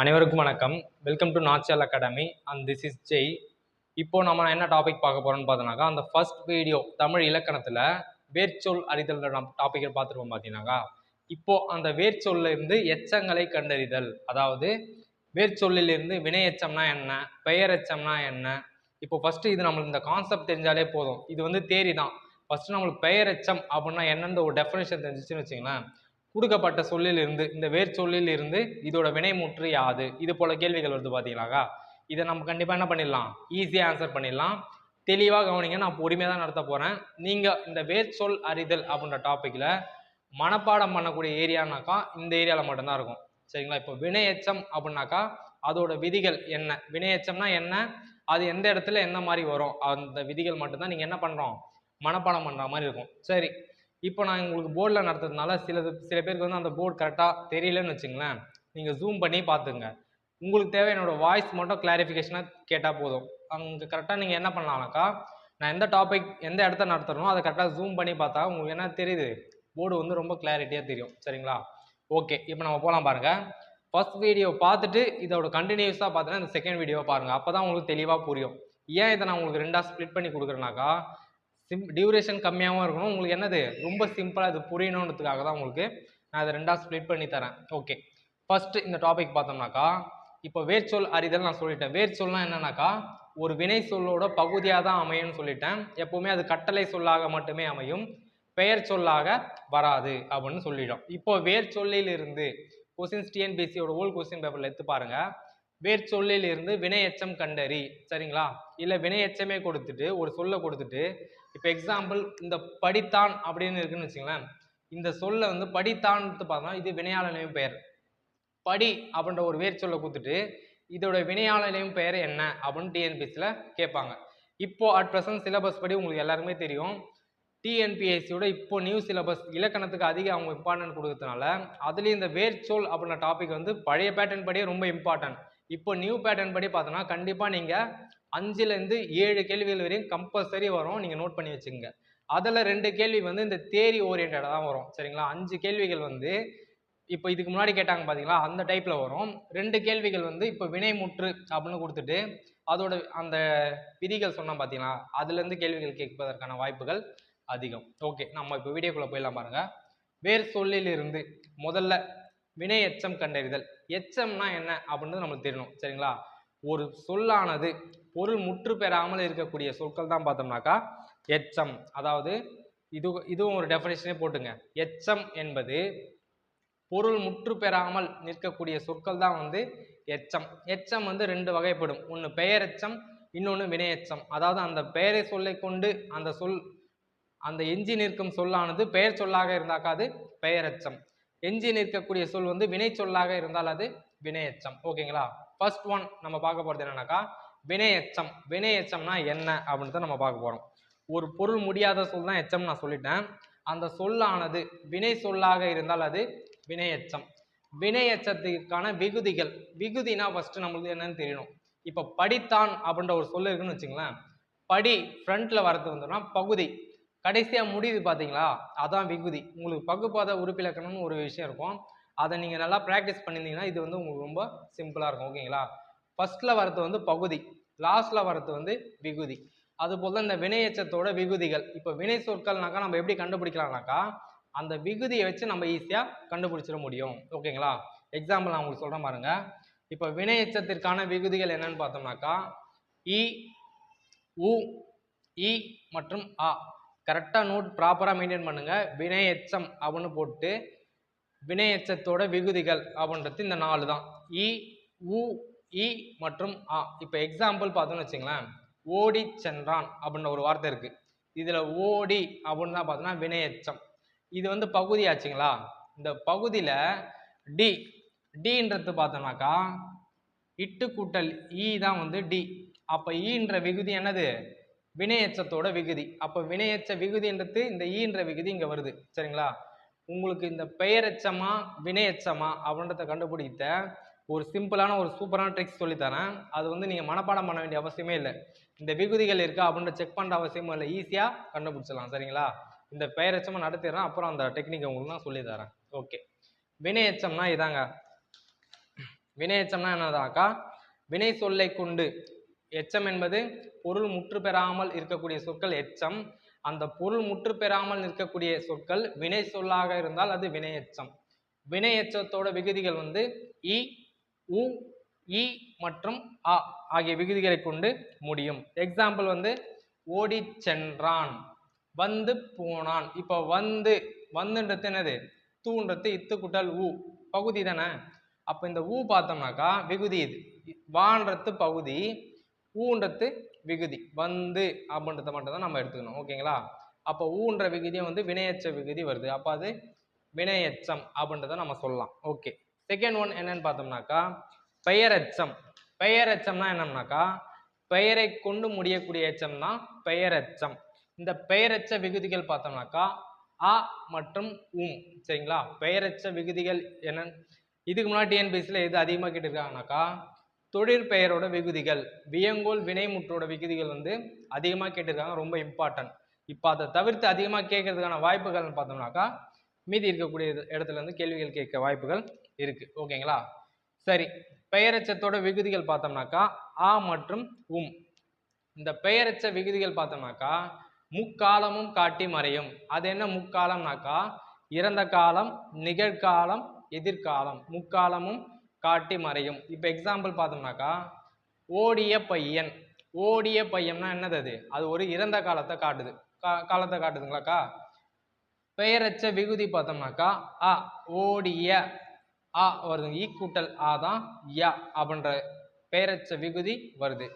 அனைவருக்கும் வணக்கம். Welcome to Nachal academy and this is Jai இப்போ நம்ம என்ன டாபிக் பார்க்க போறோம்னு பார்த்தோம்னாக்கா அந்த ஃபர்ஸ்ட் வீடியோ தமிழ் இலக்கணத்தில் வேர்ச்சொல் அறிதல் டாப்பிக்கை பார்த்துருப்போம் பார்த்தீங்கன்னாக்கா. இப்போ அந்த வேர்ச்சொல்ல இருந்து எச்சங்களை கண்டறிதல் அதாவது வேர்ச்சொல்லில் இருந்து வினை எச்சம்னா என்ன பெயர் எச்சம்னா என்ன. இப்போ ஃபர்ஸ்ட் இது நம்மளுக்கு இந்த கான்செப்ட் தெரிஞ்சாலே போதும். இது வந்து தேரி தான் ஃபர்ஸ்ட் நம்மளுக்கு பெயர் எச்சம் அப்படின்னா என்னென்ன ஒரு டெஃபினேஷன் தெரிஞ்சிச்சுன்னு வச்சுங்களேன். கொடுக்கப்பட்ட சொல்லிலிருந்து இந்த வேர் சொல்லிலிருந்து இதோட வினைமுற்று யாது? இது போல கேள்விகள் வருது பார்த்தீங்களாக்கா இதை நம்ம கண்டிப்பாக என்ன பண்ணிடலாம்? ஈஸியாக ஆன்சர் பண்ணிடலாம். தெளிவாக கவனிங்க நான் பொறுமையாக தான் நடத்த போகிறேன் நீங்கள் இந்த வேர் சொல் அறிதல் அப்படின்ற டாப்பிக்கில் மனப்பாடம் பண்ணக்கூடிய ஏரியானாக்கா இந்த ஏரியாவில் மட்டும்தான் இருக்கும். சரிங்களா? இப்போ வினையச்சம் அப்படின்னாக்கா அதோட விதிகள் என்ன? வினையச்சம்னா என்ன? அது எந்த இடத்துல என்ன மாதிரி வரும்? அந்த விதிகள் மட்டும்தான் நீங்கள் என்ன பண்ணுறோம் மனப்பாடம் பண்ணுற மாதிரி இருக்கும். சரி இப்போ நான் உங்களுக்கு போர்டில் நடத்துறதுனால சிலது சில பேருக்கு வந்து அந்த போர்டு கரெக்டாக தெரியலன்னு வச்சுங்களேன். நீங்கள் ஜூம் பண்ணி பார்த்துங்க. உங்களுக்கு தேவை என்னோடய வாய்ஸ் மட்டும் கிளாரிஃபிகேஷனாக கேட்டால் போதும். அங்கே கரெக்டாக நீங்கள் என்ன பண்ணலாம்னாக்கா நான் எந்த டாபிக் எந்த இடத்த நடத்துறனோ அதை கரெக்டாக ஜூம் பண்ணி பார்த்தா உங்களுக்கு என்ன தெரியுது? போர்டு வந்து ரொம்ப கிளாரிட்டியாக தெரியும். சரிங்களா? ஓகே இப்போ நம்ம போகலாம் பாருங்கள் ஃபஸ்ட் வீடியோ பார்த்துட்டு இதோட கண்டினியூஸாக பார்த்தீங்கன்னா இந்த செகண்ட் வீடியோவை பாருங்கள் அப்போ தான் உங்களுக்கு தெளிவாக புரியும். ஏன் இதை நான் உங்களுக்கு ரெண்டாக ஸ்ப்ளிட் பண்ணி கொடுக்குறேனாக்கா சிம் டியூரேஷன் கம்மியாகவும் இருக்கணும். உங்களுக்கு என்னது? ரொம்ப சிம்பிளாக இது புரியணுன்றதுக்காக தான் உங்களுக்கு நான் அதை ரெண்டாக ஸ்ப்ளிட் பண்ணி தரேன். ஓகே ஃபஸ்ட்டு இந்த டாபிக் பார்த்தோம்னாக்கா இப்போ வேர்ச்சொல் அறிதல் நான் சொல்லிட்டேன். வேர்ச்சொல்னால் என்னன்னாக்கா ஒரு வினை சொல்லோட பகுதியாக தான் அமையும்னு சொல்லிட்டேன். எப்போவுமே அது கட்டளை சொல்லாக மட்டுமே அமையும். பெயர் சொல்லாக வராது அப்படின்னு சொல்லிடும் இப்போ வேர் சொல்லிலிருந்து கொஸ்டின்ஸ் டிஎன்பிசியோட ஓல் கொஸ்டின் பேப்பரில் எடுத்து பாருங்கள் வேர் சொல்லில் இருந்து கண்டறி. சரிங்களா? இல்லை வினை எச்சமே கொடுத்துட்டு ஒரு சொல்லை கொடுத்துட்டு இப்போ எக்ஸாம்பிள் இந்த படித்தான் அப்படின்னு இருக்குன்னு வச்சுங்களேன் இந்த சொல்லை வந்து படித்தான்ட்டு பார்த்தோம்னா இது வினையாளனையும் பெயர். படி அப்படின்ற ஒரு வேர் சொல்லை கொடுத்துட்டு இதோட வினையாளனையும் பெயர் என்ன அப்படின்னு டிஎன்பிஎஸ்சியில் கேட்பாங்க. இப்போ அட் ப்ரெசன்ட் சிலபஸ் படி உங்களுக்கு எல்லாருமே தெரியும். டிஎன்பிஎஸ்சியோட இப்போ நியூ சிலபஸ் இலக்கணத்துக்கு அதிக அவங்க இம்பார்ட்டன்ட் கொடுக்கறதுனால அதுலேயும் இந்த வேர்ச்சொல் அப்படின்ற டாபிக் வந்து பழைய பேட்டர்ன் படியே ரொம்ப இம்பார்ட்டன்ட் இப்போ நியூ பேட்டர்ன் படி பார்த்தோன்னா கண்டிப்பாக நீங்கள் அஞ்சுலேருந்து ஏழு கேள்விகள் வரையும் கம்பல்சரி வரும். நீங்கள் நோட் பண்ணி வச்சுக்கோங்க. அதில் ரெண்டு கேள்வி வந்து இந்த தேரி ஓரியன்டாக தான் வரும். சரிங்களா? அஞ்சு கேள்விகள் வந்து இப்போ இதுக்கு முன்னாடி கேட்டாங்க பார்த்தீங்களா அந்த டைப்பில் வரும். ரெண்டு கேள்விகள் வந்து இப்போ வினைமுற்று அப்படின்னு கொடுத்துட்டு அதோட அந்த விதிகள் சொன்னோம் பார்த்தீங்களா அதுலேருந்து கேள்விகள் கேட்பதற்கான வாய்ப்புகள் அதிகம். ஓகே நம்ம இப்போ வீடியோக்குள்ளே போயிடலாம் பாருங்கள் வேர் சொல்லிலிருந்து முதல்ல வினை எச்சம் கண்டறிதல். எச்சம்னா என்ன அப்படின்றது நம்மளுக்கு தெரியணும். சரிங்களா? ஒரு சொல்லானது பொருள் முற்று பெறாமல் இருக்கக்கூடிய சொற்கள் தான் பார்த்தோம்னாக்கா எச்சம். அதாவது இது இதுவும் ஒரு டெஃபினேஷனே போட்டுங்க. எச்சம் என்பது பொருள் முற்று பெறாமல் நிற்கக்கூடிய சொற்கள் தான் வந்து எச்சம். எச்சம் வந்து ரெண்டு வகைப்படும். ஒன்று பெயரெச்சம் இன்னொன்று வினையச்சம். அதாவது அந்த பெயரை சொல்லை கொண்டு அந்த சொல் அந்த எஞ்சி நிற்கும் சொல்லானது பெயர் சொல்லாக இருந்தாக்கா அது பெயரெச்சம். எஞ்சி நிற்கக்கூடிய சொல் வந்து வினை சொல்லாக இருந்தால் அது வினையச்சம். ஓகேங்களா? ஃபர்ஸ்ட் ஒன் நம்ம பார்க்க போகிறது என்னன்னாக்கா வினையச்சம். வினையச்சம்னா என்ன அப்படின்னு தான் நம்ம பார்க்க போகிறோம் ஒரு பொருள் முடியாத சொல் தான் எச்சம் நான் சொல்லிட்டேன். அந்த சொல்லானது வினை சொல்லாக இருந்தால் அது வினையச்சம். வினையச்சத்துக்கான விகுதிகள். விகுதினா ஃபர்ஸ்ட் நம்மளுக்கு என்னன்னு தெரியணும். இப்போ படித்தான் அப்படின்ற ஒரு சொல் இருக்குன்னு வச்சுங்களேன். படி ஃப்ரண்ட்ல வரது வந்தோம்னா பகுதி. கடைசியாக முடியுது பார்த்தீங்களா அதான் விகுதி. உங்களுக்கு பகுப்பாத உறுப்பிலக்கணம்னு ஒரு விஷயம் இருக்கும். அதை நீங்கள் நல்லா ப்ராக்டிஸ் பண்ணியிருந்தீங்கன்னா இது வந்து உங்களுக்கு ரொம்ப சிம்பிளாக இருக்கும். ஓகேங்களா ஃபஸ்ட்டில் வரது வந்து பகுதி. லாஸ்ட்டில் வரது வந்து விகுதி. அதுபோல இந்த வினையச்சத்தோட விகுதிகள். இப்போ வினை சொற்கள்னாக்கா நம்ம எப்படி கண்டுபிடிக்கலாம்னாக்கா அந்த விகுதியை வச்சு நம்ம ஈஸியாக கண்டுபிடிச்சிட முடியும். ஓகேங்களா எக்ஸாம்பிள் நான் உங்களுக்கு சொல்கிறேன் பாருங்க. இப்போ வினையச்சத்திற்கான விகுதிகள் என்னன்னு பார்த்தோம்னாக்கா இ உ இ மற்றும் ஆ கரெக்டாக நோட் ப்ராப்பராக மெயின்டைன் பண்ணுங்கள் வினையெச்சம் அப்படின்னு போட்டு வினையெச்சத்தோட விகுதிகள் அப்படின்றது இந்த நாலு தான். இ உ இ மற்றும் ஆ. இப்போ எக்ஸாம்பிள் பார்த்தோம்னு வச்சுங்களேன். ஓடி சென்றான் அப்படின்ற ஒரு வார்த்தை இருக்குது இதில் ஓடி அப்படின்னு தான் பார்த்தோன்னா வினையெச்சம். இது வந்து பகுதி ஆச்சுங்களா? இந்த பகுதியில் டி டின்றது பார்த்தோம்னாக்கா இட்டு கூட்டல் இ தான் வந்து டி. அப்போ ஈன்ற விகுதி என்னது? வினையச்சத்தோட விகுதி. அப்போ வினையச்ச விகுதின்றது இந்த e ஈன்ற விகுதி இங்கே வருது. சரிங்களா? உங்களுக்கு இந்த பெயரெச்சமா வினையச்சமா அப்படின்றத கண்டுபிடித்த ஒரு சிம்பிளான ஒரு சூப்பரான ட்ரிக்ஸ் சொல்லித்தரேன். அது வந்து நீங்கள் மனப்பாடம் பண்ண வேண்டிய அவசியமே இல்லை. இந்த விகுதிகள் இருக்கா அப்படின்ற செக் பண்ணுற அவசியமும் இல்லை. ஈஸியாக கண்டுபிடிச்சிடலாம். சரிங்களா? இந்த பெயரச்சமாக நடத்திடுறேன். அப்புறம் அந்த டெக்னிக் உங்களுக்கு நான் சொல்லித்தரேன். ஓகே வினையச்சம்னா இதாங்க. வினை எச்சம்னா என்னதாக்கா? வினை சொல்லை கொண்டு. எச்சம் என்பது பொருள் முற்று பெறாமல் இருக்கக்கூடிய சொற்கள் எச்சம். அந்த பொருள் முற்று பெறாமல் நிற்கக்கூடிய சொற்கள் வினை சொல்லாக இருந்தால் அது வினையச்சம். வினையச்சத்தோட விகுதிகள் வந்து இ உ இ மற்றும் அ ஆகிய விகுதிகளை கொண்டு முடியும். எக்ஸாம்பிள் வந்து ஓடி சென்றான் வந்து போனான். இப்போ வந்து வந்துன்றது என்னது? தூன்றது இத்து குட்டல் ஊ பகுதி தானே? அப்போ இந்த ஊ பார்த்தோம்னாக்கா விகுதி இது. வான்றது பகுதி ஊன்றது விகுதி. வந்து அப்படின்றத மட்டும் தான் நம்ம எடுத்துக்கணும். ஓகேங்களா? அப்போ ஊன்ற விகுதியும் வந்து வினையச்ச விகுதி வருது. அப்போ அது வினையச்சம் அப்படின்றத நம்ம சொல்லலாம். ஓகே. செகண்ட் ஒன் என்னன்னு பார்த்தோம்னாக்கா பெயரச்சம். பெயரச்சம்னா என்னம்னாக்கா பெயரை கொண்டு முடியக்கூடிய எச்சம் தான் பெயரச்சம். இந்த பெயரச்ச விகுதிகள் பார்த்தோம்னாக்கா அ மற்றும் உம். சரிங்களா? பெயரச்ச விகுதிகள் என்ன இதுக்கு முன்னாடி டிஎன்பிசியில் எது அதிகமாக கேட்டிருக்காங்கனாக்கா தொழிற்பெயரோட விகுதிகள் வியங்கோல் வினைமுற்றோட விகுதிகள் வந்து அதிகமாக கேட்டிருக்காங்க ரொம்ப இம்பார்ட்டன்ட் இப்போ அதை தவிர்த்து அதிகமாக கேட்கறதுக்கான வாய்ப்புகள்னு பார்த்தோம்னாக்கா மீதி இருக்கக்கூடிய இடத்துல இருந்து கேள்விகள் கேட்க வாய்ப்புகள் இருக்கு. ஓகேங்களா சரி. பெயரச்சத்தோட விகுதிகள் பார்த்தோம்னாக்கா ஆ மற்றும் உம். இந்த பெயரச்ச விகுதிகள் பார்த்தோம்னாக்கா முக்காலமும் காட்டி மறையும். அது என்ன முக்காலம்னாக்கா இறந்த காலம் நிகழ்காலம் எதிர்காலம். முக்காலமும் காட்டி மறையும். இப்போ எக்ஸாம்பிள் பார்த்தோம்னாக்கா ஓடிய பையன். ஓடிய பையன்னா என்னது அது? அது ஒரு இறந்த காலத்தை காட்டுது. கா காலத்தை காட்டுதுங்களாக்கா? பெயரச்ச விகுதி பார்த்தோம்னாக்கா அ ஓடிய ஆ வருது ஈ கூட்டல் ஆ தான் ய அப்படின்ற பெயரச்ச விகுதி வருது.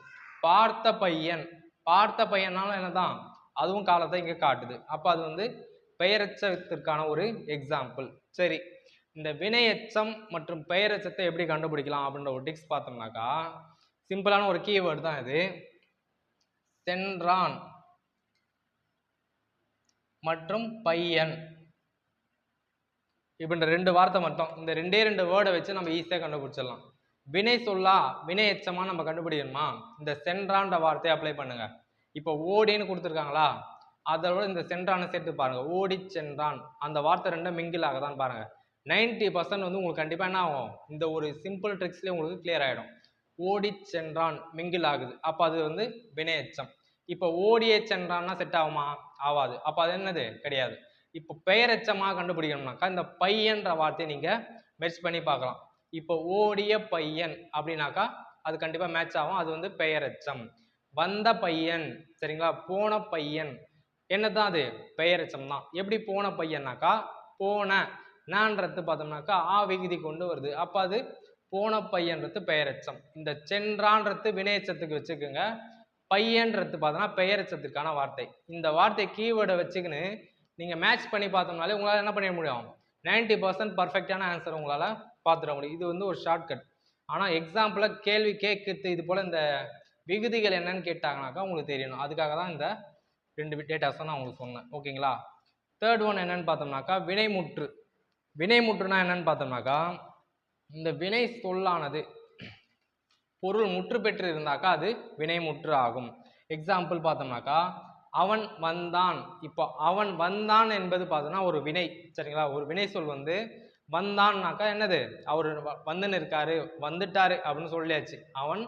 பார்த்த பையன். பார்த்த பையனாலும் என்னதான்? அதுவும் காலத்தை இங்கே காட்டுது. அப்போ அது வந்து பெயரச்சத்திற்கான ஒரு எக்ஸாம்பிள் சரி. இந்த வினையச்சம் மற்றும் பெயரெச்சத்தை எப்படி கண்டுபிடிக்கலாம் அப்படின்ற ஒரு டிக்ஸ் பார்த்தோம்னாக்கா சிம்பிளான ஒரு கீவேர்டு தான் இது. சென்றான் மற்றும் பையன். இப்படின்ற ரெண்டு வார்த்தை மட்டும். இந்த ரெண்டே ரெண்டு வேர்டை வச்சு நம்ம ஈஸியாக கண்டுபிடிச்சிடலாம். வினை சொல்லா வினை எச்சமாக நம்ம கண்டுபிடிக்கணுமா? இந்த சென்றான்ற வார்த்தையை அப்ளை பண்ணுங்க. இப்போ ஓடின்னு கொடுத்துருக்காங்களா? அதோட இந்த சென்றான சேர்த்து பாருங்க. ஓடி சென்றான். அந்த வார்த்தை ரெண்டும் மிங்கில் ஆகுதான்னு பாருங்க. 90% பர்சன்ட் வந்து உங்களுக்கு கண்டிப்பாக என்ன ஆகும்? இந்த ஒரு சிம்பிள் ட்ரிக்ஸ்லேயே உங்களுக்கு கிளியர் ஆகிடும் ஓடி சென்றான் மிங்கில் ஆகுது. அப்போ அது வந்து வினை எச்சம் இப்போ ஓடியே சென்றான்னா செட் ஆகுமா? ஆகாது அப்போ அது என்னது? கிடையாது. இப்போ பெயரச்சமாக கண்டுபிடிக்கணும்னாக்கா இந்த பையன்ற வார்த்தையை நீங்கள் மெர்ச் பண்ணி பார்க்கலாம். இப்போ ஓடிய பையன் அப்படின்னாக்கா அது கண்டிப்பாக மேட்ச் ஆகும். அது வந்து பெயரெச்சம். வந்த பையன் சரிங்களா? போன பையன். என்னதான் அது? பெயரச்சம் தான். எப்படி போன பையன்னாக்கா போன நான்றது பார்த்தோம்னாக்கா ஆ விகுதி கொண்டு வருது. அப்போ அது போன பையன்றது பெயரெச்சம். இந்த சென்றான்றது வினையச்சத்துக்கு வச்சுக்கோங்க. பையன்றது பார்த்தோன்னா பெயரெச்சத்துக்கான வார்த்தை. இந்த வார்த்தை கீவேர்டை வச்சுக்கின்னு நீங்கள் மேட்ச் பண்ணி பார்த்தோம்னாலே உங்களால் என்ன பண்ணிட முடியும்? 90% பர்சன்ட் பர்ஃபெக்டான ஆன்சர் உங்களால் பார்த்துட முடியும். இது வந்து ஒரு ஷார்ட்கட் ஆனால் எக்ஸாம்பிளாக கேள்வி கேட்குறது இது போல் இந்த விகுதிகள் என்னன்னு கேட்டாங்கனாக்கா உங்களுக்கு தெரியணும். அதுக்காக தான் இந்த ரெண்டு டேட்டாஸை நான் உங்களுக்கு சொன்னேன். ஓகேங்களா? தேர்ட் ஒன் என்னன்னு பார்த்தோம்னாக்கா வினைமுற்று. வினைமுற்றுனா என்னன்னு பார்த்தோம்னாக்கா இந்த வினை சொல்லானது பொருள் முற்று பெற்று இருந்தாக்கா அது வினைமுற்று ஆகும். எக்ஸாம்பிள் பார்த்தோம்னாக்கா அவன் வந்தான். இப்போ அவன் வந்தான் என்பது பார்த்தோன்னா ஒரு வினை சரிங்களா? ஒரு வினை சொல் வந்து வந்தான்னாக்கா என்னது? அவர் வந்துன்னு இருக்காரு வந்துட்டாரு அப்படின்னு சொல்லியாச்சு. அவன்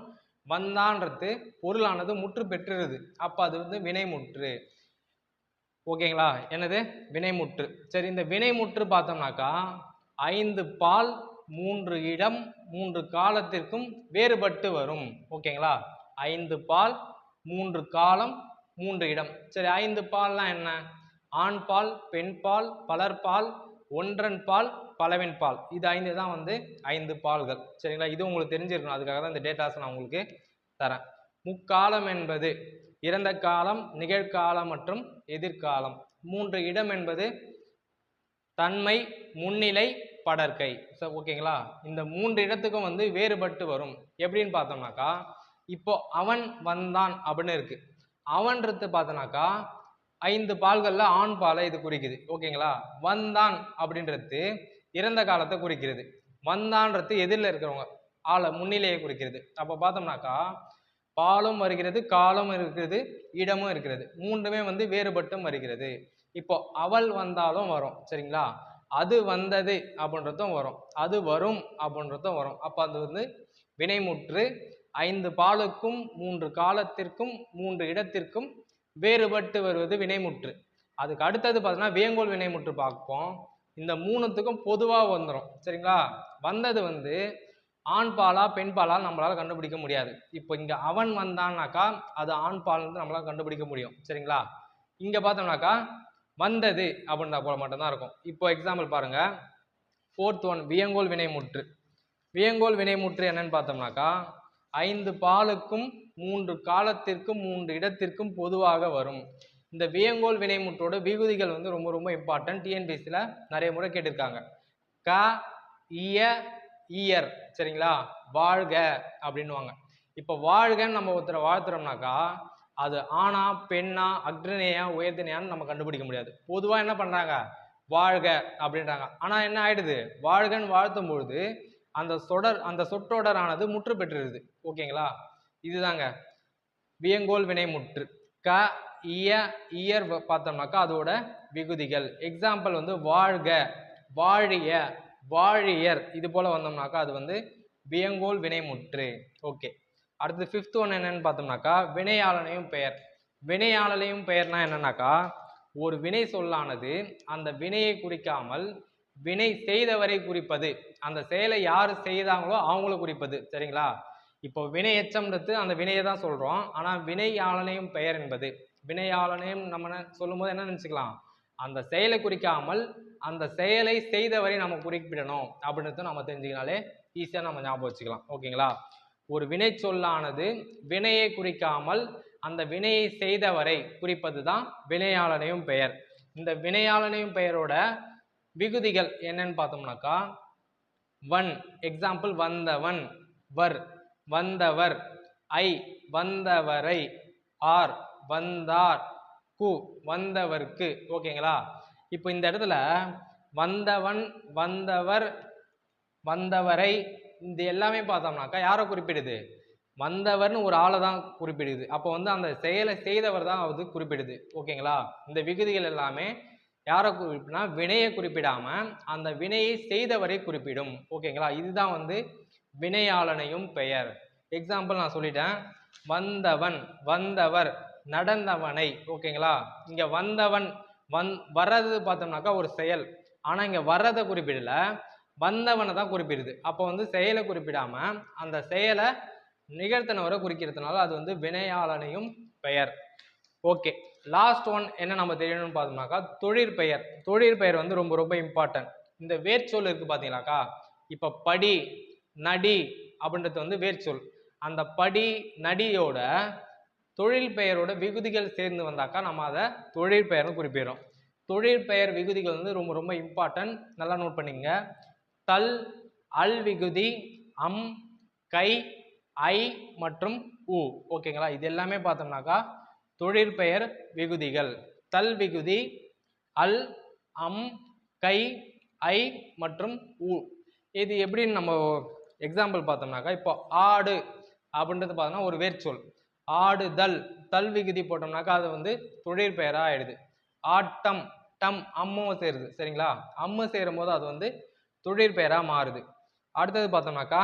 வந்தான்றது பொருளானது முற்று பெற்றுருது. அப்போ அது வந்து வினைமுற்று. ஓகேங்களா? என்னது? வினைமுற்று. சரி இந்த வினைமுற்று பார்த்தோம்னாக்கா ஐந்து பால் மூன்று இடம் மூன்று காலத்திற்கும் வேறுபட்டு வரும். ஓகேங்களா? ஐந்து பால் மூன்று காலம் மூன்று இடம். சரி ஐந்து பால்லாம் என்ன? ஆண் பால் பெண் பால் பலர்பால் ஒன்றன் பால் பலவின் பால். இது ஐந்து தான் வந்து ஐந்து பால்கள். சரிங்களா? இது உங்களுக்கு தெரிஞ்சிருக்கணும். அதுக்காக தான் இந்த டேட்டாஸ் நான் உங்களுக்கு தரேன். முக்காலம் என்பது இறந்த காலம் நிகழ்காலம் மற்றும் எதிர்காலம். மூன்று இடம் என்பது தன்மை முன்னிலை படர்க்கை ஸோ ஓகேங்களா இந்த மூன்று இடத்துக்கும் வந்து வேறுபட்டு வரும். எப்படின்னு பார்த்தோம்னாக்கா இப்போ அவன் வந்தான் அப்படின்னு இருக்கு. அவன்றது பார்த்தோன்னாக்கா ஐந்து பால்களில் ஆண் பாலை இது குறிக்குது. ஓகேங்களா வந்தான் அப்படின்றது இறந்த காலத்தை குறிக்கிறது. வந்தான்றது எதிரில் இருக்கிறவங்க. ஆளை முன்னிலையை குறிக்கிறது. அப்போ பார்த்தோம்னாக்கா பாலும் வருகிறது காலும் இருக்கிறது இடமும் இருக்கிறது. மூன்றுமே வந்து வேறுபட்டும் வருகிறது. இப்போ அவள் வந்தாலும் வரும் சரிங்களா? அது வந்தது அப்படின்றதும் வரும். அது வரும் அப்படின்றதும் வரும். அப்போ அது வந்து வினைமுற்று ஐந்து பாலுக்கும் மூன்று காலத்திற்கும் மூன்று இடத்திற்கும் வேறுபட்டு வருவது வினைமுற்று. அதுக்கு அடுத்தது பார்த்தோன்னா வேங்கோல் வினைமுற்று பார்ப்போம். இந்த மூணுத்துக்கும் பொதுவாக வந்துடும் சரிங்களா? வந்தது வந்து ஆண் பாலா பெண் பாலா நம்மளால கண்டுபிடிக்க முடியாது. இப்போ இங்க அவன் வந்தான்னாக்கா அது ஆண் பால்னு நம்மளால கண்டுபிடிக்க முடியும். சரிங்களா? இங்க பார்த்தோம்னாக்கா வந்தது அப்படின்ற போல மட்டும்தான் இருக்கும். இப்போ எக்ஸாம்பிள் பாருங்க. ஃபோர்த் ஒன் வியங்கோல் வினைமுற்று. வியங்கோல் வினைமுற்று என்னன்னு பார்த்தோம்னாக்கா ஐந்து பாலுக்கும் மூன்று காலத்திற்கும் மூன்று இடத்திற்கும் பொதுவாக வரும். இந்த வியங்கோல் வினைமுற்றோட விகுதிகள் வந்து ரொம்ப ரொம்ப இம்பார்ட்டன்ட் டிஎன்பிசியில் நிறைய முறை கேட்டிருக்காங்க. க இய ஈயர் சரிங்களா? வாழ்க அப்படின்னுவாங்க. இப்போ வாழ்கன்னு நம்ம ஒருத்தரை வாழ்த்துறோம்னாக்கா அது ஆணா பெண்ணா அக்ரனேயா உயர்தினையான்னு நம்ம கண்டுபிடிக்க முடியாது. பொதுவாக என்ன பண்ணுறாங்க வாழ்க அப்படின்றாங்க. ஆனால் என்ன ஆயிடுது? வாழ்கன்னு வாழ்த்தும் பொழுது அந்த சொடர் அந்த சொற்றொடரானது முற்று பெற்றுருது. ஓகேங்களா? இதுதாங்க. வியங்கோல் வினைமுற்று க இய இயர் பார்த்தோம்னாக்கா அதோட விகுதிகள். எக்ஸாம்பிள் வந்து வாழ்க வாழிய வாழியர். இது போல் வந்தோம்னாக்கா அது வந்து வியங்கோல் வினைமுற்று. ஓகே. அடுத்து ஃபிஃப்த் ஒன் என்னன்னு பார்த்தோம்னாக்கா வினையாளனையும் பெயர். வினையாளனையும் பெயர்னா என்னன்னாக்கா ஒரு வினை சொல்லானது அந்த வினையை குறிக்காமல் வினை செய்தவரை குறிப்பது. அந்த செயலை யார் செய்தாங்களோ அவங்கள குறிப்பது. சரிங்களா? இப்போ வினை எச்சம்ன்றது அந்த வினையை தான் சொல்கிறோம் ஆனால் வினையாளனையும் பெயர் என்பது. வினையாளனையும் நம்ம சொல்லும்போது என்ன நினச்சிக்கலாம்? அந்த செயலை குறிக்காமல் அந்த செயலை செய்தவரை நம்ம குறிப்பிடணும் அப்படின்றத நம்ம தெரிஞ்சுக்கினாலே ஈஸியாக நம்ம ஞாபகம் வச்சுக்கலாம். ஓகேங்களா? ஒரு வினை சொல்லானது வினையை குறிக்காமல் அந்த வினையை செய்தவரை குறிப்பது தான் வினையாளனையும் பெயர். இந்த வினையாளனையும் பெயரோட விகுதிகள் என்னன்னு பார்த்தோம்னாக்கா வன் எக்ஸாம்பிள் வந்தவன் வர் வந்தவர் ஐ வந்தவரை ஆர் வந்தார் கு வந்தவர்க்கு. ஓகேங்களா? இப்போ இந்த இடத்துல வந்தவன் வந்தவர் வந்தவரை இந்த எல்லாமே பார்த்தோம்னாக்கா யாரை குறிப்பிடுது? வந்தவர்னு ஒரு ஆளை தான் குறிப்பிடுது. அப்போ வந்து அந்த செயலை செய்தவர் தான் அது குறிப்பிடுது. ஓகேங்களா? இந்த விகுதிகள் எல்லாமே யாரை குறிப்பிடனா வினையை குறிப்பிடாம அந்த வினையை செய்தவரை குறிப்பிடும். ஓகேங்களா? இதுதான் வந்து வினையாளனையும் பெயர். எக்ஸாம்பிள் நான் சொல்லிட்டேன். வந்தவன் வந்தவர். நடந்தவனை ஓகேங்களா இங்க வந்தவன் வந் வர்றது பார்த்தோம்னாக்கா ஒரு செயல். ஆனா இங்க வர்றதை குறிப்பிடல. வந்தவனை தான் குறிப்பிடுது. அப்போ வந்து செயலை குறிப்பிடாம அந்த செயலை நிகழ்த்தினவரை குறிக்கிறதுனால அது வந்து வினையாளனையும் பெயர். ஓகே லாஸ்ட் ஒன் என்ன நம்ம தெரியணும்னு பார்த்தோம்னாக்கா தொழிற்பெயர் தொழிற்பெயர் வந்து ரொம்ப ரொம்ப இம்பார்ட்டன்ட் இந்த வேர்ச்சொல் இருக்கு பார்த்தீங்களாக்கா? இப்போ படி நடி அப்படின்றது வந்து வேர்ச்சொல் அந்த படி நடியோட தொழில் பெயரோட விகுதிகள் சேர்ந்து வந்தாக்கா நம்ம அதை தொழில் பெயர்னு குறிப்பிடுறோம். தொழில் பெயர் விகுதிகள் வந்து ரொம்ப ரொம்ப இம்பார்ட்டன்ட் நல்லா நோட் பண்ணிக்கங்க. தல் அல் விகுதி அம் கை ஐ மற்றும் உ. ஓகேங்களா இது எல்லாமே பார்த்தோம்னாக்கா தொழிற்பெயர் விகுதிகள். தல் விகுதி அல் அம் கை ஐ மற்றும் உ. இது எப்படின்னு நம்ம எக்ஸாம்பிள் பார்த்தோம்னாக்கா இப்போ ஆடு அப்படின்றது பார்த்தோம்னா ஒரு வேர்ச்சொல். ஆடுதல் தல் விகுதி போட்டோம்னாக்கா அது வந்து தொழிற்பெயராக ஆயிடுது ஆட்டம் டம் அம்மும் சேருது. சரிங்களா? அம்மு சேரும் போது அது வந்து தொழிற்பெயராக மாறுது. அடுத்தது பார்த்தோம்னாக்கா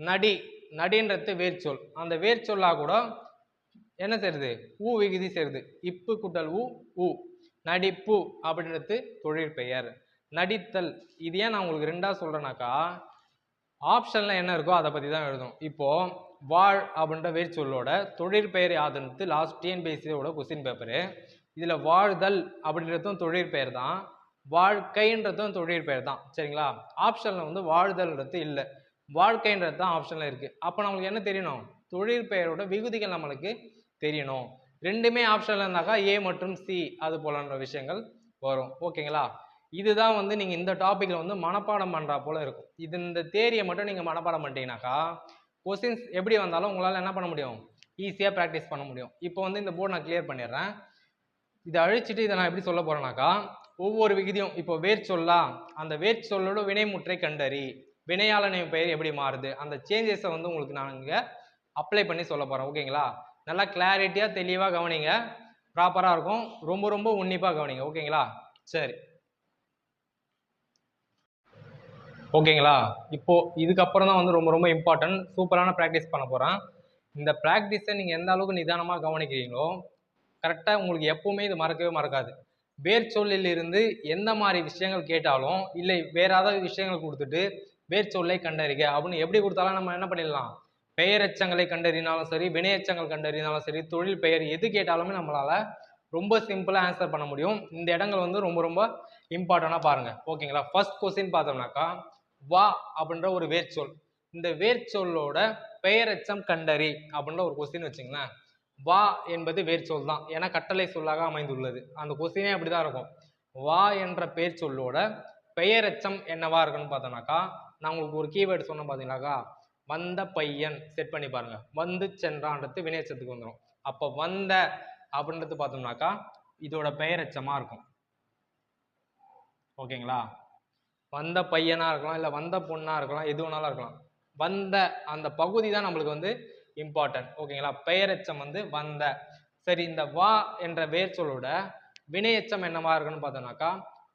நடி நடின்றது வேர்ச்சொல். அந்த வேர்ச்சொல்லாக கூட என்ன சேருது? ஊ விகுதி சேருது. இப்பு குட்டல் ஊ ஊ நடிப்பு அப்படின்றது தொழிற்பெயர் நடித்தல் இது ஏன் நான் உங்களுக்கு ரெண்டாக சொல்கிறேனாக்கா ஆப்ஷனில் என்ன இருக்கோ அதை பற்றி தான் எழுதும் இப்போது வாழ் அப்படின்ற வேர்ச்சொல்லோட தொழிற்பெயர் யாதுன்றது லாஸ்ட் டிஎன்பிஎஸ்சியோட கொஸ்டின் பேப்பரு இதில் வாழ்தல் அப்படின்றதும் தொழிற்பெயர் தான். வாழ்க்கைன்றதும் தொழிற்பெயர் தான். சரிங்களா? ஆப்ஷனில் வந்து வாழ்தல்ன்றது இல்லை. வாழ்க்கைன்றது தான் ஆப்ஷனில் இருக்குது அப்போ நம்மளுக்கு என்ன தெரியணும்? தொழிற்பெயரோட விகுதிகள் நம்மளுக்கு தெரியணும். ரெண்டுமே ஆப்ஷனில் இருந்தாக்கா ஏ மற்றும் சி அது போலன்ற விஷயங்கள் வரும். ஓகேங்களா? இதுதான் வந்து நீங்கள் இந்த டாப்பிக்கில் வந்து மனப்பாடம் பண்ணுறா போல இருக்கும். இது இந்த தேரியை மட்டும் நீங்கள் மனப்பாடம் பண்ணிட்டீங்கன்னாக்கா கொஸ்டின்ஸ் எப்படி வந்தாலும் உங்களால் என்ன பண்ண முடியும்? ஈஸியாக ப்ராக்டிஸ் பண்ண முடியும். இப்போ வந்து இந்த போர்டு நான் கிளியர் பண்ணிடுறேன். இதை அழிச்சிட்டு இதை நான் எப்படி சொல்ல போகிறேன்னாக்கா ஒவ்வொரு விகுதியும் இப்போ வேர்ச்சொல்லா அந்த வேர்ச்சொல்லோட வினைமுற்றை கண்டறி வினையாளனின் பெயர் எப்படி மாறுது அந்த சேஞ்சஸை வந்து உங்களுக்கு நான் இங்கே அப்ளை பண்ணி சொல்ல போகிறேன் ஓகேங்களா நல்லா கிளாரிட்டியாக தெளிவாக கவனிங்க. ப்ராப்பராக இருக்கும். ரொம்ப ரொம்ப உன்னிப்பாக கவனிங்க. ஓகேங்களா சரி. ஓகேங்களா? இப்போ இதுக்கப்புறம் தான் வந்து ரொம்ப ரொம்ப இம்பார்ட்டன்ட் சூப்பரான ப்ராக்டிஸ் பண்ண போகிறேன் இந்த ப்ராக்டிஸை நீங்கள் எந்த அளவுக்கு நிதானமாக கவனிக்கிறீங்களோ கரெக்டாக உங்களுக்கு எப்பவுமே இது மறக்கவே மறக்காது. வேர்ச்சொல்லில் இருந்து எந்த மாதிரி விஷயங்கள் கேட்டாலும் இல்லை வேற ஏதாவது விஷயங்கள் கொடுத்துட்டு வேர்ச்சொல்லை கண்டறிக. அப்படின்னு எப்படி கொடுத்தாலும் நம்ம என்ன பண்ணிடலாம்? பெயரச்சங்களை கண்டறினாலும் சரி வினையச்சங்கள் கண்டறினாலும் சரி தொழில் பெயர் எது கேட்டாலுமே நம்மளால ரொம்ப சிம்பிளாக ஆன்சர் பண்ண முடியும். இந்த இடங்கள் வந்து ரொம்ப ரொம்ப இம்பார்ட்டண்ட்டாக பாருங்கள் ஓகேங்களா? ஃபர்ஸ்ட் கொஸ்டின் பார்த்தோம்னாக்கா வா அப்படின்ற ஒரு வேர்ச்சொல். இந்த வேர்ச்சொல்லோட பெயரெச்சம் கண்டறி அப்படின்ற ஒரு கொஸ்டின் வச்சுங்களேன். வா என்பது வேர்ச்சொல் தான். ஏன்னா கட்டளை சொல்லாக அமைந்துள்ளது. அந்த கொஸ்டினே அப்படி தான் இருக்கும். வா என்ற பெயர் சொல்லோட பெயரெச்சம் என்னவா இருக்குன்னு பார்த்தோம்னாக்கா நான் உங்களுக்கு ஒரு கீவேர்டு சொன்னோம் பார்த்தீங்கன்னாக்கா வந்த பையன் செட் பண்ணி பாருங்க. வந்து சென்றான்றது வினையச்சத்துக்கு வந்துடும் அப்போ வந்த அப்படின்றது பார்த்தோம்னாக்கா இதோட பெயரச்சமாக இருக்கும். ஓகேங்களா? வந்த பையனாக இருக்கலாம் இல்லை வந்த பொண்ணாக இருக்கலாம் எது வேணாலும் இருக்கலாம். வந்த அந்த பகுதி தான் நம்மளுக்கு வந்து இம்பார்ட்டன்ட் ஓகேங்களா பெயரெச்சம் வந்து வந்த. சரி இந்த வா என்ற வேர் சொல்லோட வினையெச்சம் என்னவா இருக்குன்னு பார்த்தோம்னாக்கா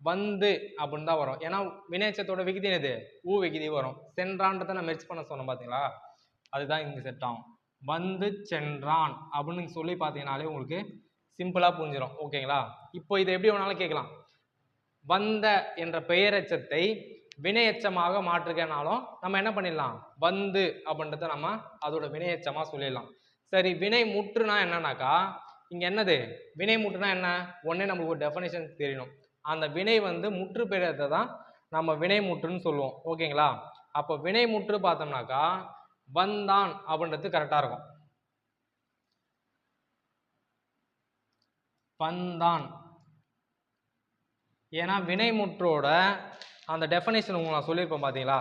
வந்து அப்படின்னு தான் வரும். ஏன்னா வினையச்சத்தோட விகுதி என்னது? ஊ விகுதி வரும். சென்றான்றதை நான் மெர்ச் பண்ண சொன்னேன் பார்த்தீங்களா? அதுதான் இங்கே செட் ஆகும். வந்து சென்றான் அப்படின்னு சொல்லி பார்த்தீங்கனாலே உங்களுக்கு சிம்பிளாக புரிஞ்சிடும் ஓகேங்களா இப்போ இதை எப்படி வேணாலும் கேட்கலாம். வந்த என்ற பெயரெச்சத்தை வினையச்சமாக மாற்றுகனாலும் நம்ம என்ன பண்ணிடலாம்? வந்து அப்படின்றத நம்ம அதோட வினையெச்சமாக சொல்லிடலாம். சரி வினை முற்றுனா என்னன்னாக்கா இங்க என்னது? வினை முற்றுனா என்ன? ஒண்ணே நம்மளுக்கு ஒரு டெஃபனிஷன் தெரியணும். அந்த வினை வந்து முற்று பெயரத்தை தான் நம்ம வினை முற்றுன்னு சொல்லுவோம். ஓகேங்களா? அப்போ வினை முற்று பார்த்தோம்னாக்கா வந்தான் அப்படின்றது கரெக்டாக இருக்கும். வந்தான். ஏன்னா வினைமுற்றோட அந்த டெஃபனேஷன் உங்களுக்கு நான் சொல்லியிருப்பேன் பார்த்தீங்களா?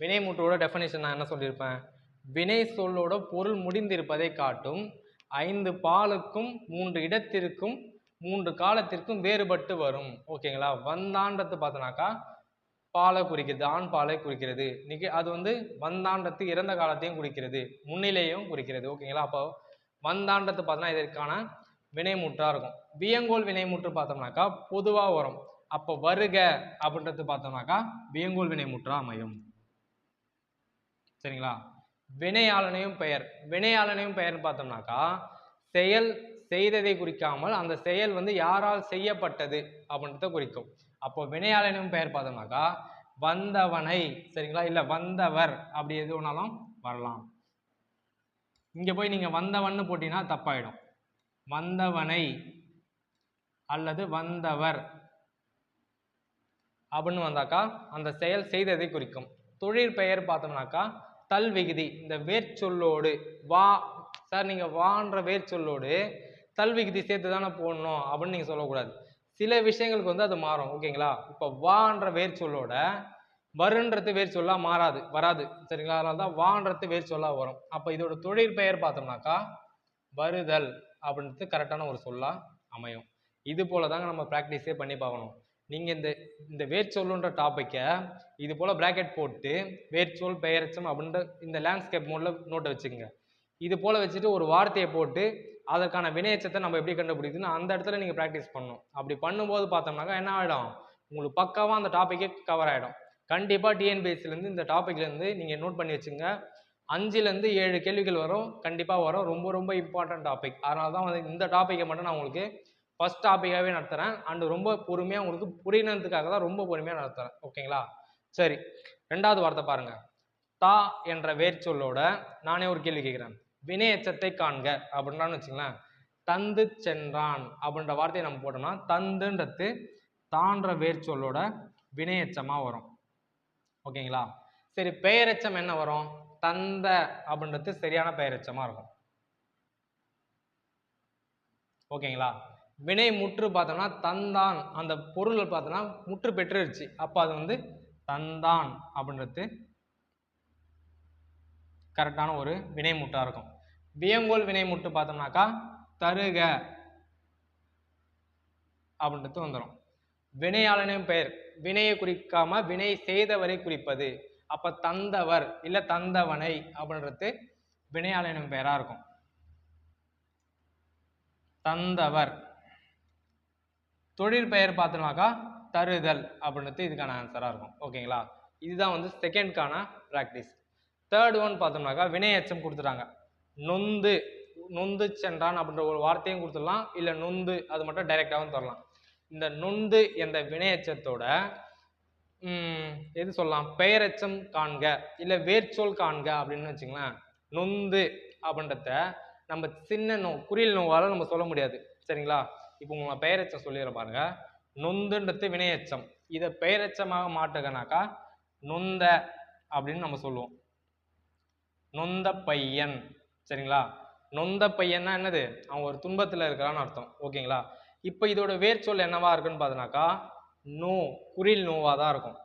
வினைமுற்றோட டெஃபனேஷன் நான் என்ன சொல்லியிருப்பேன்? வினை சொல்லோட பொருள் முடிந்திருப்பதை காட்டும் ஐந்து பாலுக்கும் மூன்று இடத்திற்கும் மூன்று காலத்திற்கும் வேறுபட்டு வரும். ஓகேங்களா? வந்தான்றது பார்த்தோன்னாக்கா பாலை குறிக்கிறது ஆண் பாலை குறிக்கிறது. நிக அது வந்து வந்தான்றது இறந்த காலத்தையும் குறிக்கிறது முன்னிலையும் குறிக்கிறது. ஓகேங்களா? அப்போ வந்தான்றது பார்த்தோன்னா இதற்கான வினைமுற்றாக இருக்கும். வியங்கோல் வினைமுற்று பார்த்தோம்னாக்கா பொதுவாக வரும். அப்போ வருக அப்படின்றது பார்த்தோம்னாக்கா வியங்கோல் வினைமுற்றா அமையும். சரிங்களா? வினையாளனையும் பெயர். வினையாளனையும் பெயர்னு பார்த்தோம்னாக்கா செயல் செய்ததை குறிக்காமல் அந்த செயல் வந்து யாரால் செய்யப்பட்டது அப்படின்றத குறிக்கும். அப்போ வினையாளனையும் பெயர் பார்த்தோம்னாக்கா வந்தவனை. சரிங்களா? இல்லை வந்தவர். அப்படி எது வேணாலும் வரலாம். இங்கே போய் நீங்கள் வந்தவன்னு போட்டீங்கன்னா தப்பாயிடும். வந்தவனை அல்லது வந்தவர். அப்படின்னு வந்தாக்கா அந்த செயல் செய்ததை குறிக்கும். தொழில் பெயர் பார்த்தோம்னாக்கா தல் விகுதி இந்த வேர்ச்சொல்லோடு வா சார் நீங்க வான்ற வேர்ச்சொல்லோடு தல் விகுதி சேர்த்து தானே போடணும் அப்படின்னு நீங்க சொல்லக்கூடாது. சில விஷயங்களுக்கு வந்து அது மாறும் ஓகேங்களா? இப்போ வான்ற வேர்ச்சொல்லோட வருன்றது வேர் சொல்லா மாறாது வராது சரிங்களா? அதனால தான் வான்றது வேர் சொல்லா வரும். அப்போ இதோட தொழில் பெயர் பார்த்தோம்னாக்கா வருதல். அப்படின்றது கரெக்டான ஒரு சொல்லாக அமையும். இது போல தாங்க நம்ம ப்ராக்டிஸே பண்ணி பார்க்கணும். நீங்கள் இந்த இந்த வேர்ச்சொல்லுன்ற டாப்பிக்கை இது போல் ப்ராக்கெட் போட்டு வேர்ச்சொல் பெயரச்சம் அப்படின்ற இந்த லேண்ட்ஸ்கேப் மோடில் நோட்டை வச்சுக்கோங்க. இது போல் வச்சுட்டு ஒரு வார்த்தையை போட்டு அதற்கான வினையச்சத்தை நம்ம எப்படி கண்டுபிடிக்குதுன்னு அந்த இடத்துல நீங்கள் ப்ராக்டிஸ் பண்ணணும். அப்படி பண்ணும்போது பார்த்தோம்னாக்கா என்ன ஆகிடும் உங்களுக்கு பக்காவாக அந்த டாப்பிக்கே கவர் ஆகிடும் கண்டிப்பாக டிஎன்பிஎஸ்சிலேருந்து இந்த டாப்பிக்லேருந்து நீங்கள் நோட் பண்ணி வச்சுங்க அஞ்சுலேருந்து ஏழு கேள்விகள் வரும் கண்டிப்பாக வரும். ரொம்ப ரொம்ப இம்பார்ட்டன்ட் டாபிக் அதனால தான் வந்து இந்த டாப்பிக்கை மட்டும் நான் உங்களுக்கு ஃபர்ஸ்ட் டாப்பிக்காகவே நடத்துகிறேன் அண்டு ரொம்ப பொறுமையாக உங்களுக்கு புரியணுன்றதுக்காக தான் ரொம்ப பொறுமையாக நடத்துகிறேன் ஓகேங்களா சரி. ரெண்டாவது வார்த்தை பாருங்கள் தா என்ற வேர்ச்சொல்லோட நானே ஒரு கேள்வி கேட்குறேன். வினை எச்சத்தை காண்க அப்படின்றான்னு வச்சுங்களேன். தந்து சென்றான் அப்படின்ற வார்த்தையை நம்ம போட்டோம்னா தந்துன்றது தான்ற வேர்ச்சொல்லோட வினையச்சமாக வரும். ஓகேங்களா சரி பெயரச்சம் என்ன வரும்? தந்த அப்படின்றது சரியான பெயரெச்சமாக இருக்கும். ஓகேங்களா? வினை முற்று பார்த்தோம்னா தந்தான். அந்த பொருள் பார்த்தோம்னா முற்று பெற்றுருச்சு. அப்போ அது வந்து தந்தான் அப்படின்றது கரெக்டான ஒரு வினை முட்டாக இருக்கும். வியங்கோல் வினை முட்டு பார்த்தோம்னாக்கா தருக அப்படின்றது வந்துடும் வினையாளனின் பெயர். வினையை குறிக்காம வினை செய்தவரை குறிப்பது. அப்ப தந்தவர் இல்ல தந்தவனை அப்படின்றது வினையாளனின் பெயரா இருக்கும். தந்தவர். தொழில் பெயர் பார்த்தோம்னாக்கா தருதல் அப்படின்றது இதுக்கான ஆன்சராக இருக்கும். ஓகேங்களா இதுதான் வந்து செகண்ட்கான ப்ராக்டிஸ் தேர்ட் ஒன் பார்த்தோம்னாக்கா வினையச்சம் கொடுத்துட்டாங்க. நொந்து நொந்து சென்றான் அப்படின்ற ஒரு வார்த்தையும் கொடுத்துடலாம். இல்லை நொந்து அது மட்டும் டைரெக்டாகவும் தரலாம். இந்த நொந்து என்ற வினையச்சத்தோட எது சொல்லலாம்? பெயரெச்சம் காண்க இல்லை வேர்ச்சொல் காண்க அப்படின்னு வச்சுங்களேன் நொந்து அப்படின்றத நம்ம சின்ன நோ குறியல் நோவால் நம்ம சொல்ல முடியாது. சரிங்களா? இப்போ உங்களை பெயரெச்சம் சொல்லிடுற பாருங்க. நொந்துன்றது வினையச்சம். இதை பெயரெச்சமாக மாட்டுகனாக்கா நொந்த அப்படின்னு நம்ம சொல்லுவோம். நொந்த பையன் சரிங்களா? நொந்த பையன்னா என்னது? அவன் ஒரு துன்பத்தில் இருக்கிறான்னு அர்த்தம். ஓகேங்களா? இப்போ இதோட வேர்ச்சொல் என்னவா இருக்குன்னு பார்த்தோன்னாக்கா நோ குறில் நோவாக தான் இருக்கும்.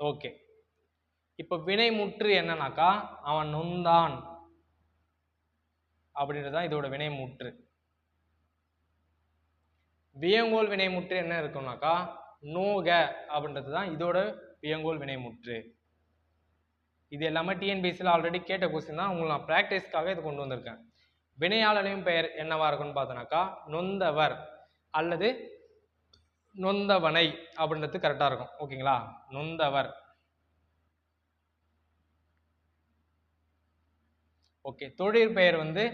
ஓகே. இப்போ வினைமுற்று என்னன்னாக்கா அவன் நொந்தான் அப்படின்றது தான் இதோட வினைமுற்று வியங்கோல் வினைமுற்று என்ன இருக்கும்னாக்கா நோக அப்படின்றது தான் இதோட வியங்கோல் வினைமுற்று இது எல்லாமே டிஎன்பிஎஸ்சியில் ஆல்ரெடி கேட்ட கொஸ்டின் தான். உங்களுக்கு நான் ப்ராக்டிஸ்க்காக இது கொண்டு வந்திருக்கேன். வினையாளனையும் பெயர் என்னவா இருக்கும்னு பார்த்தோன்னாக்கா நொந்தவர் அல்லது நொந்தவனை அப்படின்றது கரெக்டாக இருக்கும். ஓகேங்களா நொந்தவர். ஓகே தொழில் பெயர் வந்து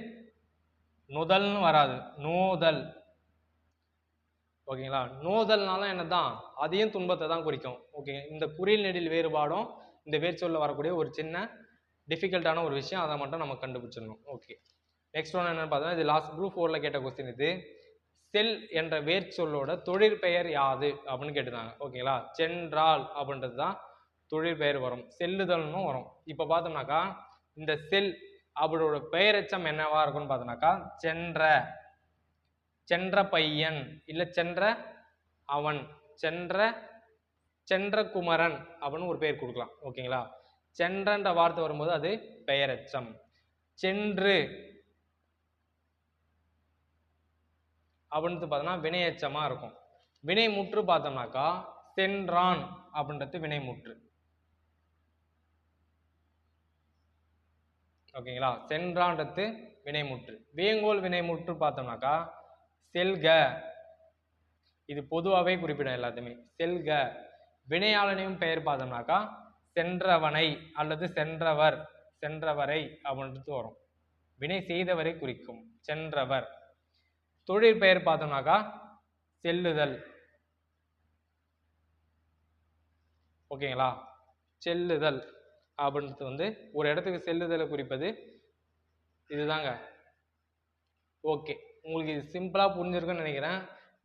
நுதல்னு வராது. நோதல். ஓகேங்களா நோதல்னாலும் என்ன தான் அதையும் துன்பத்தை தான் குறிக்கும். ஓகே இந்த குறில் நெடில் வேறுபாடும் இந்த வேர்ச்சொல்ல வரக்கூடிய ஒரு சின்ன டிஃபிகல்ட்டான ஒரு விஷயம் அதை மட்டும் நம்ம கண்டுபிடிச்சிடணும். ஓகே நெக்ஸ்ட் ஒன் என்னன்னு பார்த்தோம்னா இது லாஸ்ட் குரூப் ஃபோரில் கேட்ட கொஸ்டின் இது. செல் என்ற வேர்ச்சொல்லோட தொழிற்பெயர் யாது? அப்படின்னு கேட்டிருந்தாங்க. ஓகேங்களா சென்றால் அப்படின்றது தான் தொழிற்பெயர் வரும். செல்லுதல்னும் வரும். இப்போ பார்த்தோம்னாக்கா இந்த செல் அவரோட பெயரச்சம் என்னவா இருக்கும்னு பார்த்தோம்னாக்கா சென்ற சென்ற பையன் இல்லை சென்ற அவன் சென்ற சென்ற குமரன் அப்படின்னு ஒரு பெயர் கொடுக்கலாம். ஓகேங்களா சென்றன்ற வார்த்தை வரும்போது அது பெயரச்சம் சென்று அப்படின்றது பார்த்தோன்னா வினையச்சமாக இருக்கும். வினைமுற்று பார்த்தோம்னாக்கா சென்றான் அப்படின்றது வினைமுற்று. ஓகேங்களா? சென்றான்றது வினைமுற்று. வேங்கோல் வினைமுற்று பார்த்தோம்னாக்கா செல்க. இது பொதுவாகவே குறிப்பிடும் எல்லாத்தையுமே. செல்க. வினையாளனையும் பெயர் பார்த்தோம்னாக்கா சென்றவனை அல்லது சென்றவர். சென்றவரை அப்படின்றது வரும். வினை செய்தவரை குறிக்கும். சென்றவர். தொழில் பெயர் பார்த்தோம்னாக்கா செல்லுதல். ஓகேங்களா? செல்லுதல் அப்படின்றது வந்து ஒரு இடத்துக்கு செல்லுதலை குறிப்பது இதுதாங்க. ஓகே. உங்களுக்கு இது சிம்பிளாக புரிஞ்சிருக்குன்னு நினைக்கிறேன்.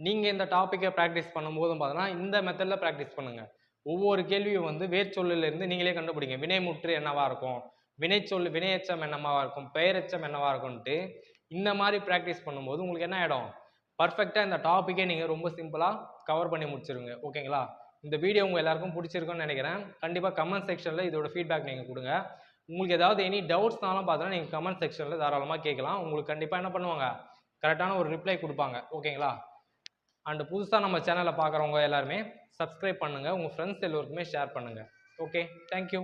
நீங்கள் இந்த டாப்பிக்கை ப்ராக்டிஸ் பண்ணும்போதும் பார்த்தோன்னா இந்த மெத்தடில் ப்ராக்டிஸ் பண்ணுங்கள் ஒவ்வொரு கேள்வியும் வந்து வேர்ச்சொல்லிலிருந்து நீங்களே கண்டுபிடிங்க. வினைமுற்று என்னவாக இருக்கும்? வினைச்சொல் வினையச்சம் என்னவாக இருக்கும்? பெயரச்சம் என்னவாக இருக்கும்ன்ட்டு இந்த மாதிரி ப்ராக்டிஸ் பண்ணும்போது உங்களுக்கு என்ன ஆகிடும் பர்ஃபெக்டாக இந்த டாப்பிக்கே நீங்கள் ரொம்ப சிம்பிளாக கவர் பண்ணி முடிச்சிருங்க ஓகேங்களா இந்த வீடியோ உங்கள் எல்லாருக்கும் பிடிச்சிருக்குன்னு நினைக்கிறேன். கண்டிப்பாக கமெண்ட் செக்ஷனில் இதோட ஃபீட்பேக் நீங்கள் கொடுங்க. உங்களுக்கு ஏதாவது எனி டவுட்ஸ்னாலும் பார்த்தோன்னா நீங்கள் கமெண்ட் செக்ஷனில் தாராளமாக கேட்கலாம். உங்களுக்கு கண்டிப்பாக என்ன பண்ணுவாங்க? கரெக்டான ஒரு ரிப்ளை கொடுப்பாங்க. ஓகேங்களா அண்ட் புதுசாக நம்ம சேனலை பார்க்குறவங்க எல்லாருமே சப்ஸ்கிரைப் பண்ணுங்கள் உங்கள் ஃப்ரெண்ட்ஸ் எல்லோருக்குமே ஷேர் பண்ணுங்கள் ஓகே தேங்க்யூ